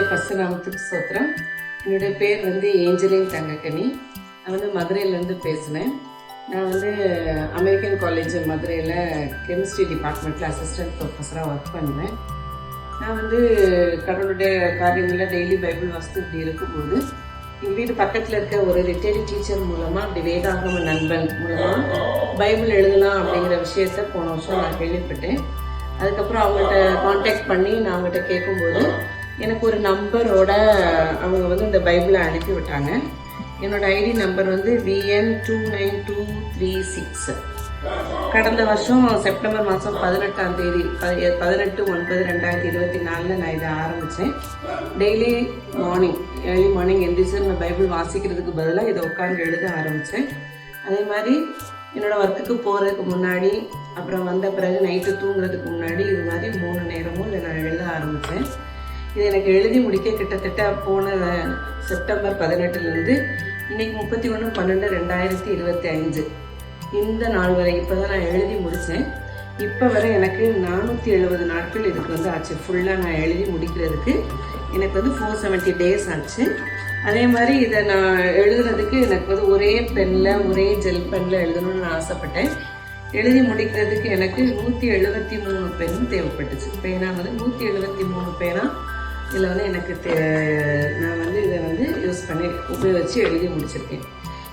கர்த்தருடைய பசுநாமத்துக்கு சோத்திரம். என்னுடைய பேர் வந்து ஏஞ்சலின் தங்கக்கனி. நான் வந்து மதுரையிலேருந்து பேசினேன். நான் வந்து அமெரிக்கன் காலேஜ் மதுரையில் கெமிஸ்ட்ரி டிபார்ட்மெண்ட்டில் அசிஸ்டன்ட் ப்ரொஃபஸராக ஒர்க் பண்ணுவேன் நான் வந்து கடவுளுடைய காரியங்களில் டெய்லி பைபிள் வாசித்து இப்படி இருக்கும்போது எங்கள் வீட்டு பக்கத்தில் இருக்க ஒரு ரிட்டையர்டு டீச்சர் மூலமாக அப்படி வேதாகம நண்பன் மூலமாக பைபிள் எழுதலாம் அப்படிங்கிற விஷயத்த போன வருஷம் நான் கேள்விப்பட்டேன். அதுக்கப்புறம் அவங்கள்ட்ட காண்டாக்ட் பண்ணி நான் அவங்ககிட்ட கேட்கும்போது எனக்கு ஒரு நம்பரோட அவங்க வந்து இந்த பைபிளை அனுப்பி விட்டாங்க. என்னோட ஐடி நம்பர் வந்து V N two nine two three six கடந்த வருஷம் செப்டம்பர் மாதம் பதினெட்டாம் தேதி பதினெட்டு ஒன்பது ரெண்டாயிரத்தி இருபத்தி நாலில் நான் இதை ஆரம்பித்தேன் டெய்லி மார்னிங் ஏர்லி மார்னிங் எந்திரிச்சு நான் பைபிள் வாசிக்கிறதுக்கு பதிலாக இதை உட்காந்து எழுத ஆரம்பித்தேன் அதே மாதிரி என்னோடய ஒர்க்குக்கு போகிறதுக்கு முன்னாடி அப்புறம் வந்த பிறகு நைட்டு தூங்குறதுக்கு முன்னாடி இது மாதிரி மூணு நேரமும் இதை நான் எழுத ஆரம்பித்தேன் இது எனக்கு எழுதி முடிக்க கிட்டத்தட்ட போன செப்டம்பர் பதினெட்டுலேருந்து இன்னைக்கு முப்பத்தி ஒன்று பன்னெண்டு ரெண்டாயிரத்தி இருபத்தி அஞ்சு இந்த நாள் வரை இப்போ தான் நான் எழுதி முடித்தேன் இப்போ வரை எனக்கு நானூற்றி எழுபது நாட்கள் இதுக்கு வந்து ஆச்சு. ஃபுல்லாக நான் எழுதி முடிக்கிறதுக்கு எனக்கு வந்து ஃபோர் செவன்ட்டி டேஸ் ஆச்சு. அதே மாதிரி இதை நான் எழுதுறதுக்கு எனக்கு வந்து ஒரே பெனில் ஒரே ஜெல் பெனில் எழுதணும்னு நான் ஆசைப்பட்டேன். எழுதி முடிக்கிறதுக்கு எனக்கு நூற்றி எழுபத்தி மூணு பென் தேவைப்பட்டுச்சு. பேனா வந்து நூற்றி எழுபத்தி மூணு பேனா இதில் வந்து எனக்கு தே நான் வந்து இதை வந்து யூஸ் பண்ணி உபயோகித்து எழுதி முடிச்சிருக்கேன்.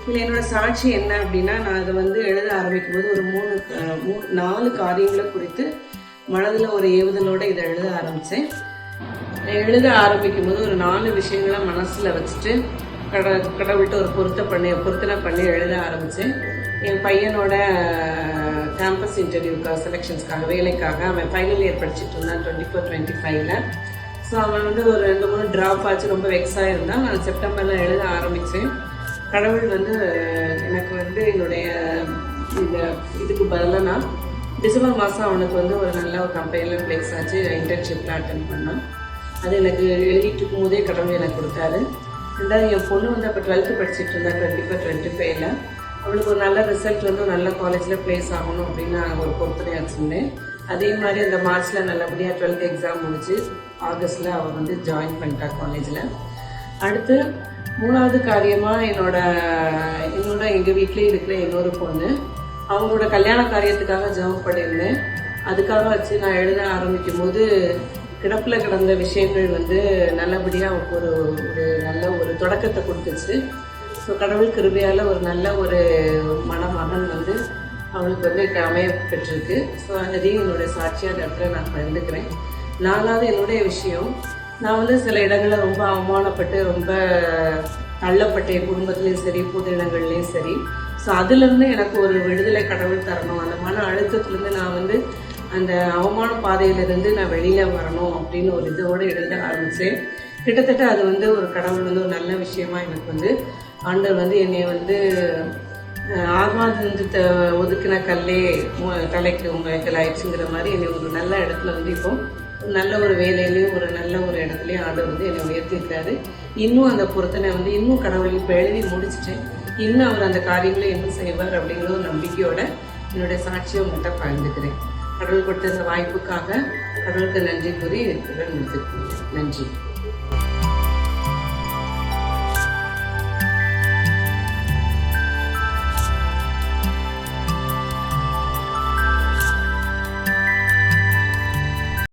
இதில் என்னோட சாட்சி என்ன அப்படின்னா நான் அதை வந்து எழுத ஆரம்பிக்கும் போது ஒரு மூணு மூ நாலு காரியங்களை குறித்து மனதில் ஒரு ஏவுதலோடு இதை எழுத ஆரம்பித்தேன் எழுத ஆரம்பிக்கும் போது ஒரு நாலு விஷயங்களை மனசில் வச்சுட்டு கட கடவுள்கிட்ட ஒரு பொருத்த பண்ணி பொருத்தனை பண்ணி எழுத ஆரம்பித்தேன் என் பையனோட கேம்பஸ் இன்டர்வியூக்காக செலெக்ஷன்ஸ்க்காக வேலைக்காக அவன் ஃபைனல் இயர் படிச்சுட்டு இருந்தான் டுவெண்ட்டி ஃபோர் டுவெண்ட்டி ஃபைவ்ல ஸோ அவன் வந்து ஒரு ரெண்டு மூணு ட்ராப் ஆச்சு ரொம்ப வெக்ஸாக இருந்தான் நான் செப்டம்பரில் எழுத ஆரம்பித்தேன் கடவுள் வந்து எனக்கு வந்து என்னுடைய இந்த இதுக்கு பதிலாக நான் டிசம்பர் மாதம் அவனுக்கு வந்து ஒரு நல்ல ஒரு கம்பெனியில் ப்ளேஸ் ஆச்சு. இன்டர்ன்ஷிப்பில் அட்டன் பண்ணான். அது எனக்கு எழுதிட்டு இருக்கும்போதே கடவுள் எனக்கு கொடுத்தாரு. ரெண்டாவது என் பொண்ணு வந்து அப்போ டுவெல்த்து படிச்சுட்டு இருந்தா டுவெண்ட்டி ஃபோர் டுவெண்ட்டி ஃபைவ்ல அவளுக்கு ஒரு நல்ல ரிசல்ட் வந்து நல்ல காலேஜில் ப்ளேஸ் ஆகணும் அப்படின்னு நான் ஒரு பொறுத்தனையாக வச்சுருந்தேன் அதே மாதிரி அந்த மார்ச்சில் நல்லபடியாக டுவெல்த் எக்ஸாம் முடிச்சு ஆகஸ்ட்டில் அவள் வந்து ஜாயின் பண்ணிட்டா காலேஜில் அடுத்து மூணாவது காரியமாக என்னோட என்னோட எங்கள் வீட்டிலே இருக்கிற இன்னொரு பொண்ணு. அவங்களோட கல்யாண காரியத்துக்காக ஜாப் பண்ணியிருந்தேன் அதுக்காக வச்சு நான் எழுத ஆரம்பிக்கும் போது கிடப்பில் கிடந்த விஷயங்கள் வந்து நல்லபடியாக ஒரு ஒரு நல்ல ஒரு தொடக்கத்தை கொடுத்துச்சு. ஸோ கடவுள் கிருபையால் ஒரு நல்ல ஒரு மணமகன் வந்து அவளுக்கு வந்து அமைய பெற்றிருக்கு. ஸோ அதையும் என்னுடைய சாட்சியாக அந்த இடத்துல நான் பகிர்ந்துக்கிறேன். நாலாவது என்னுடைய விஷயம் நான் வந்து சில இடங்களில் ரொம்ப அவமானப்பட்டு ரொம்ப தள்ளப்பட்ட என் குடும்பத்துலேயும் சரி பொது இடங்கள்லேயும் சரி. ஸோ அதுலேருந்து எனக்கு ஒரு விடுதலை கடவுள் தரணும். அந்த மன அழுத்தத்துலேருந்து நான் வந்து அந்த அவமான பாதையிலிருந்து நான் வெளியில் வரணும் அப்படின்னு ஒரு இதோடு எழுத ஆரம்பித்தேன் கிட்டத்தட்ட அது வந்து ஒரு கடவுள் வந்து ஒரு நல்ல விஷயமா எனக்கு வந்து ஆண்டவர் வந்து என்னை வந்து அஹ், ஒதுக்கின கல்லே தலைக்கு உங்களுக்கு ஆயிடுச்சுங்கிற மாதிரி என்னை ஒரு நல்ல இடத்துல வந்து இப்போ நல்ல ஒரு வேலையிலையும் ஒரு நல்ல ஒரு இடத்துலையும் ஆண்டவர் வந்து என்னை உயர்த்திருக்காரு இன்னும் அந்த பொருத்தனை வந்து இன்னும் கடவுள் இப்போ எழுதி முடிச்சுட்டேன். இன்னும் அவர் அந்த காரியங்களை இன்னும் செய்வார் அப்படிங்கிற ஒரு நம்பிக்கையோட என்னுடைய சாட்சியை உங்கள்கிட்ட பகிர்ந்துக்கிறேன். கடவுள் கொடுத்த இந்த வாய்ப்புக்காக கடவுளுக்கு நன்றி கூறி இருக்கிறேன் நன்றி.